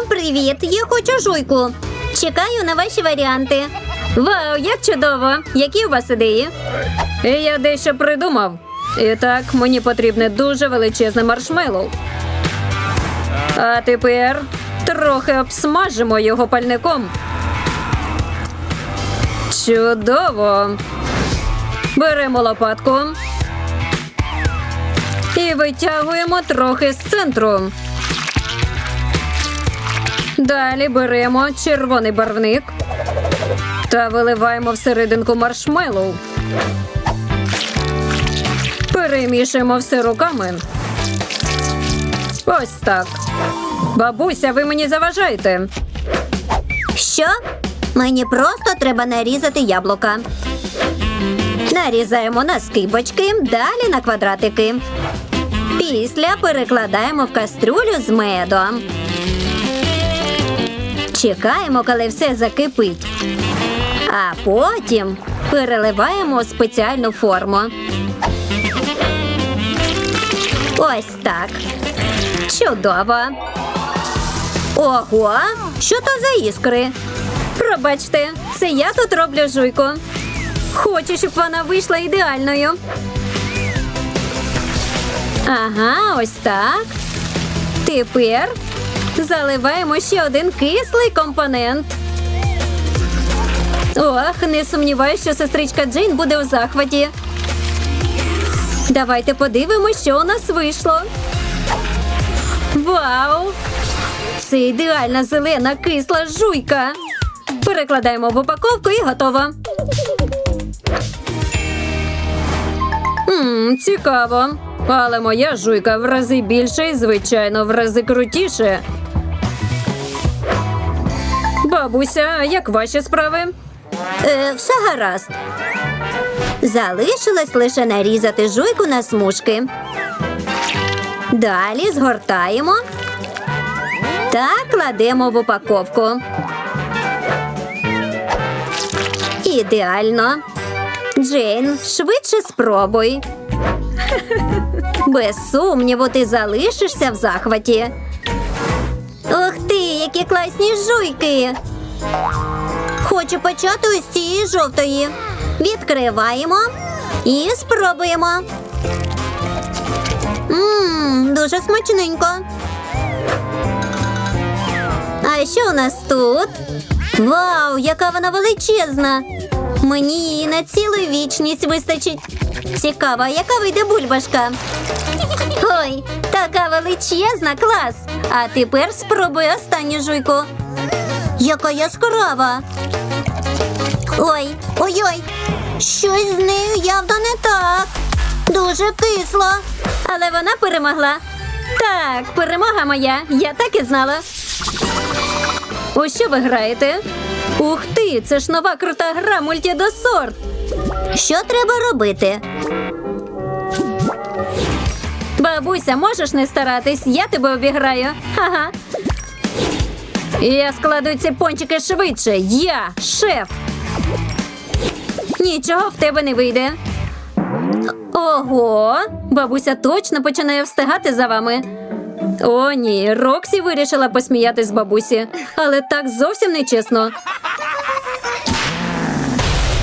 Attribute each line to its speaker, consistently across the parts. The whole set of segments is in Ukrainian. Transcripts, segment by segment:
Speaker 1: Всім привіт! Я хочу жуйку. Чекаю на ваші варіанти. Вау, як чудово! Які у вас ідеї?
Speaker 2: Я дещо придумав. І так, мені потрібне дуже величезне маршмеллоу. А тепер трохи обсмажимо його пальником. Чудово. Беремо лопатку і витягуємо трохи з центру. Далі беремо червоний барвник та виливаємо всерединку маршмеллоу. Перемішуємо все руками. Ось так. Бабуся, ви мені заважаєте.
Speaker 1: Що? Мені просто треба нарізати яблука. Нарізаємо на скибочки, далі на квадратики. Після перекладаємо в кастрюлю з медом. Чекаємо, коли все закипить. А потім переливаємо спеціальну форму. Ось так. Чудово. Ого, що то за іскри? Пробачте, це я тут роблю жуйку. Хочу, щоб вона вийшла ідеальною. Ага, ось так. Тепер заливаємо ще один кислий компонент. Ох, не сумніваюся, що сестричка Джейн буде у захваті. Давайте подивимося, що у нас вийшло. Вау! Це ідеальна зелена кисла жуйка. Перекладаємо в упаковку і готово.
Speaker 2: Мм, цікаво. Але моя жуйка в рази більше і, звичайно, в рази крутіше. Бабуся, як ваші справи?
Speaker 1: Е, все гаразд. Залишилось лише нарізати жуйку на смужки. Далі згортаємо та кладемо в упаковку. Ідеально. Джейн, швидше спробуй. Без сумніву, ти залишишся в захваті. Ух ти, які класні жуйки! Хочу почати ось цієї жовтої. Відкриваємо і спробуємо. Ммм, дуже смачненько. А що у нас тут? Вау, яка вона величезна! Мені її на цілу вічність вистачить. Цікаво, яка вийде бульбашка. Ой, така величезна, клас! А тепер спробуй останню жуйку. Яка яскрава. Ой, ой-ой. Щось з нею явно не так. Дуже кисло. Але вона перемогла. Так, перемога моя. Я так і знала.
Speaker 2: У що ви граєте? Ух ти, це ж нова крута гра мультідосорт.
Speaker 1: Що треба робити?
Speaker 2: Бабуся, можеш не старатись, я тебе обіграю. Ага. Я складу ці пончики швидше. Я шеф. Нічого в тебе не вийде. Ого, бабуся точно починає встигати за вами. О, ні, Роксі вирішила посміятись з бабусі, але так зовсім не чесно.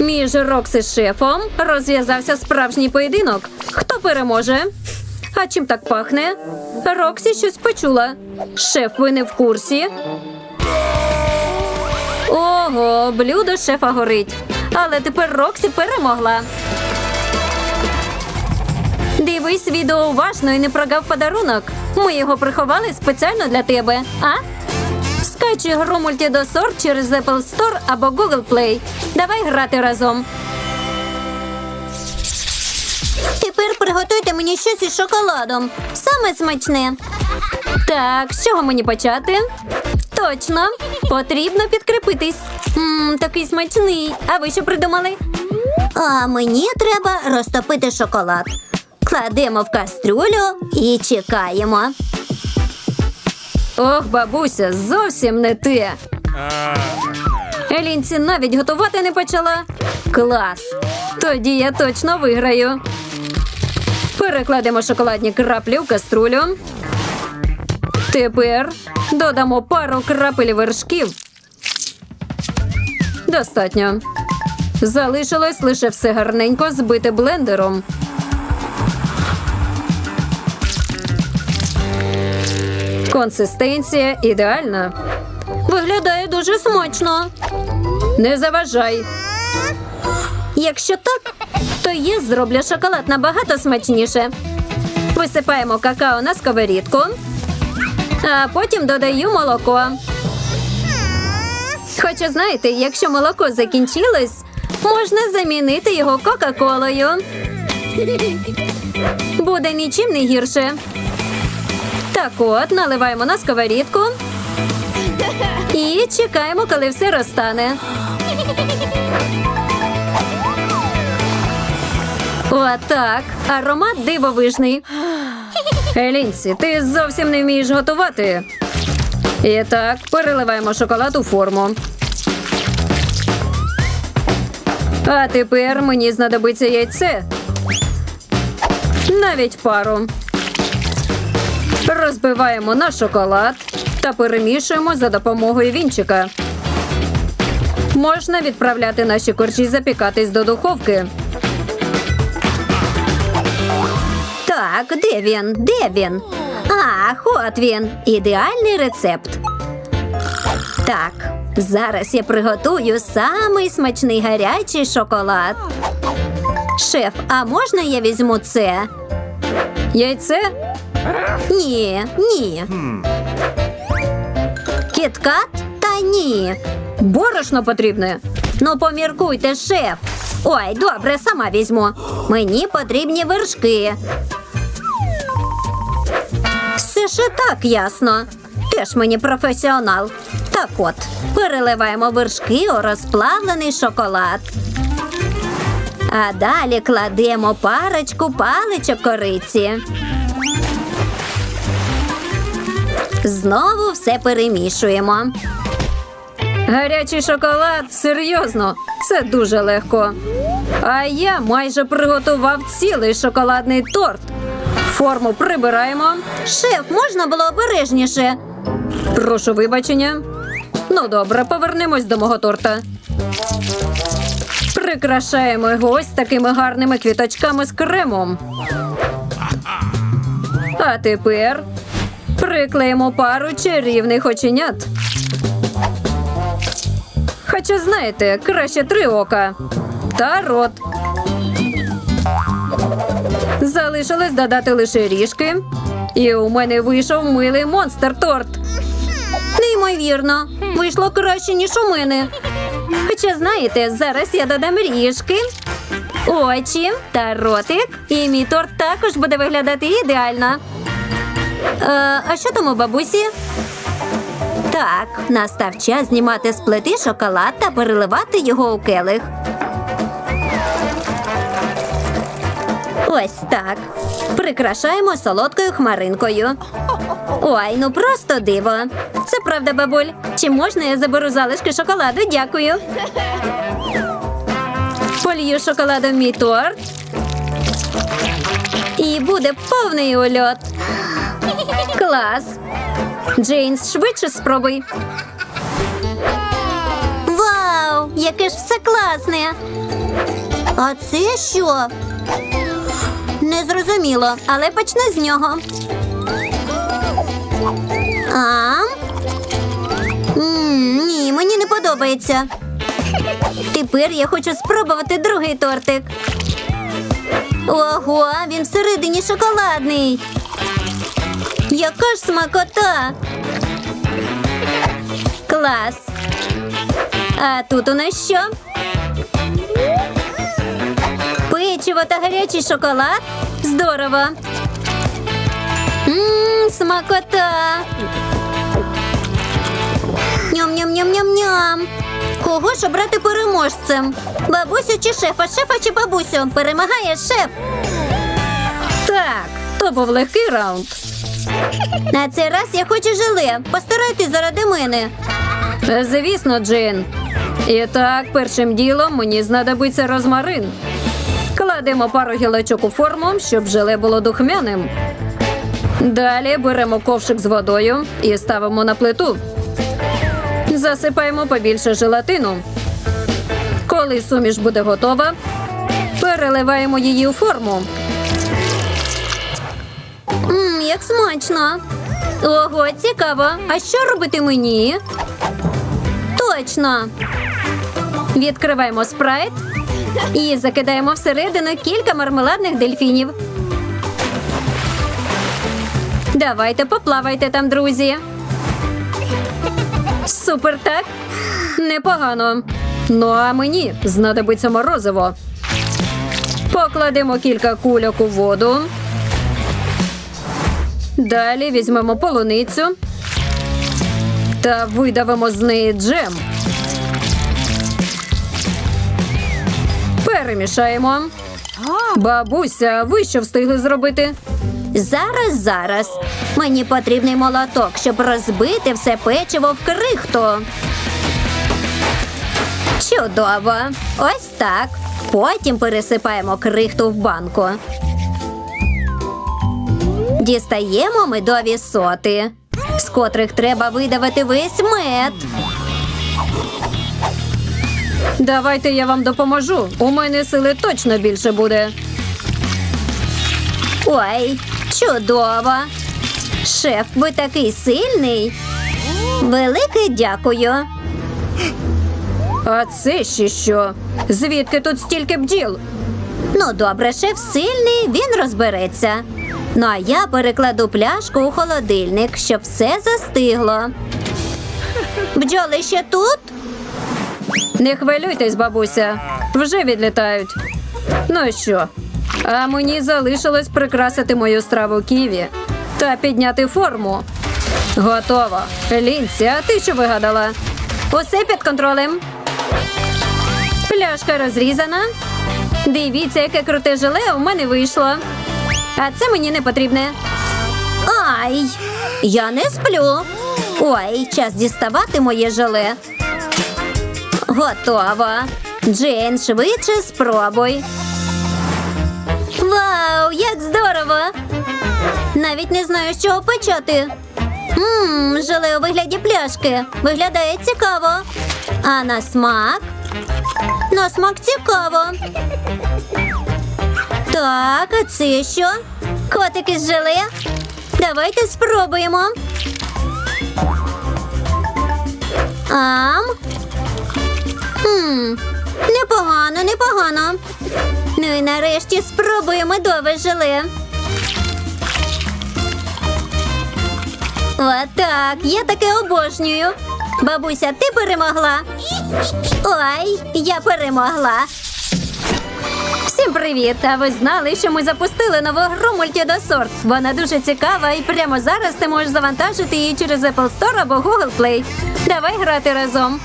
Speaker 2: Між Роксі шефом розв'язався справжній поєдинок. Хто переможе? А чим так пахне? Роксі щось почула. Шеф, ви не в курсі. Ого, блюдо шефа горить. Але тепер Роксі перемогла. Дивись відео уважно і не прогав подарунок. Ми його приховали спеціально для тебе. А? Скачуй гру мультідосорт через Apple Store або Google Play. Давай грати разом.
Speaker 1: Тепер приготуйте мені щось із шоколадом. Саме смачне.
Speaker 2: Так, з чого мені почати? Точно, потрібно підкріпитись. Мм, такий смачний. А ви що придумали?
Speaker 1: А мені треба розтопити шоколад. Кладемо в кастрюлю і чекаємо.
Speaker 2: Ох, бабуся, зовсім не те. Елінці навіть готувати не почала. Клас. Тоді я точно виграю. Перекладемо шоколадні краплі в каструлю. Тепер додамо пару крапель вершків. Достатньо. Залишилось лише все гарненько збити блендером. Консистенція ідеальна. Виглядає дуже смачно. Не заважай.
Speaker 1: Якщо так, то я зроблю шоколад набагато смачніше.
Speaker 2: Висипаємо какао на сковорідку, а потім додаю молоко. Хоча знаєте, якщо молоко закінчилось, можна замінити його Кока-Колою. Буде нічим не гірше. Так от, наливаємо на сковорідку і чекаємо, коли все розтане. Отак. Аромат дивовижний. Елінсі, ти зовсім не вмієш готувати. І так, переливаємо шоколад у форму. А тепер мені знадобиться яйце. Навіть пару. Розбиваємо на шоколад та перемішуємо за допомогою вінчика. Можна відправляти наші коржі запікатись до духовки.
Speaker 1: Так, де він? Де він? Ах, от він. Ідеальний рецепт. Так, зараз я приготую самий смачний гарячий шоколад. Шеф, а можна я візьму це?
Speaker 2: Яйце
Speaker 1: Ні, ні. Кіткат? Та ні.
Speaker 2: борошно потрібне.
Speaker 1: Ну, поміркуйте, шеф. Ой, добре, сама візьму. Мені потрібні вершки. Все ж так ясно. Теж мені професіонал. Так от, переливаємо вершки у розплавлений шоколад. А далі кладемо парочку паличок кориці. Знову все перемішуємо.
Speaker 2: Гарячий шоколад? Серйозно, це дуже легко. А я майже приготував цілий шоколадний торт. Форму прибираємо.
Speaker 1: Шеф, можна було обережніше.
Speaker 2: Прошу вибачення. Ну добре, повернемось до мого торта. Прикрашаємо його ось такими гарними квіточками з кремом. А тепер приклеїмо пару чарівних оченят. Хоча знаєте, краще три ока та рот. Залишилось додати лише ріжки, і у мене вийшов милий монстр торт.
Speaker 1: Неймовірно, вийшло краще, ніж у мене. Хоча, знаєте, зараз я додам ріжки, очі та ротик, і мій торт також буде виглядати ідеально. Е, а що там у бабусі? Так, настав час знімати з плити шоколад та переливати його у келих. Ось так. Прикрашаємо солодкою хмаринкою. Ой, ну просто диво. Це правда, бабуль. Чи можна я заберу залишки шоколаду? Дякую.
Speaker 2: Полью шоколадом мій торт.
Speaker 1: І буде повний ульот.
Speaker 2: Клас. Джейнс, швидше спробуй.
Speaker 1: Вау! Яке ж все класне. А це що? Не зрозуміло, але почни з нього. А? Ні, мені не подобається. Тепер я хочу спробувати другий тортик. Ого, він всередині шоколадний. Яка ж смакота! Клас! А тут у нас що? Печиво та гарячий шоколад? Здорово! Ммм, смакота! Ням-ням-ням-ням-ням! Кого ж обрати переможцем? Бабусю чи шефа? Шефа чи бабусю? Перемагає шеф!
Speaker 2: Так, то був легкий раунд.
Speaker 1: На цей раз я хочу желе. Постарайтесь заради мене.
Speaker 2: Звісно, Джейн. І так, першим ділом мені знадобиться розмарин. Кладемо пару гілочок у форму, щоб желе було духмяним. Далі беремо ковшик з водою і ставимо на плиту. Засипаємо побільше желатину. Коли суміш буде готова, переливаємо її у форму.
Speaker 1: Мм, як смачно. Ого, цікаво. А що робити мені? Точно.
Speaker 2: Відкриваємо спрайт і закидаємо всередину кілька мармеладних дельфінів. Давайте поплавайте там, друзі. Супер, так? Непогано. Ну а мені знадобиться морозиво. Покладемо кілька кульок у воду. Далі візьмемо полуницю та видавимо з неї джем. Перемішаємо. Бабуся, ви що встигли зробити?
Speaker 1: Зараз, зараз. Мені потрібний молоток, щоб розбити все печиво в крихту. Чудово. Ось так. Потім пересипаємо крихту в банку. Дістаємо медові соти, з котрих треба видавити весь мед.
Speaker 2: Давайте я вам допоможу. У мене сили точно більше буде.
Speaker 1: Ой, чудово. Шеф, ви такий сильний. Велике дякую.
Speaker 2: А це ще що? Звідки тут стільки бджіл?
Speaker 1: Ну, добре, шеф сильний, він розбереться. Ну а я перекладу пляшку у холодильник, щоб все застигло. Бджоли ще тут?
Speaker 2: Не хвилюйтесь, бабуся. Вже відлітають. Ну що? А мені залишилось прикрасити мою страву ківі та підняти форму. Готово. Лінці, а ти що вигадала? Усе під контролем. Пляшка розрізана. Дивіться, яке круте желе у мене вийшло. А це мені не потрібне.
Speaker 1: Ай, я не сплю. Ой, час діставати моє желе. Готово. Джейн, швидше спробуй. Вау, як здорово! Навіть не знаю, з чого почати. Ммм, желе у вигляді пляшки. Виглядає цікаво. А на смак? На смак цікаво. Так, а це що? Котики з желе? Давайте спробуємо. Ам. Хм, непогано, непогано. Ну і нарешті спробуємо медове желе. Отак, я таке обожнюю. Бабуся, ти перемогла. Ой, я перемогла.
Speaker 2: Всім привіт! А ви знали, що ми запустили нову гру Multidosort? Вона дуже цікава, і прямо зараз ти можеш завантажити її через Apple Store або Google Play. Давай грати разом.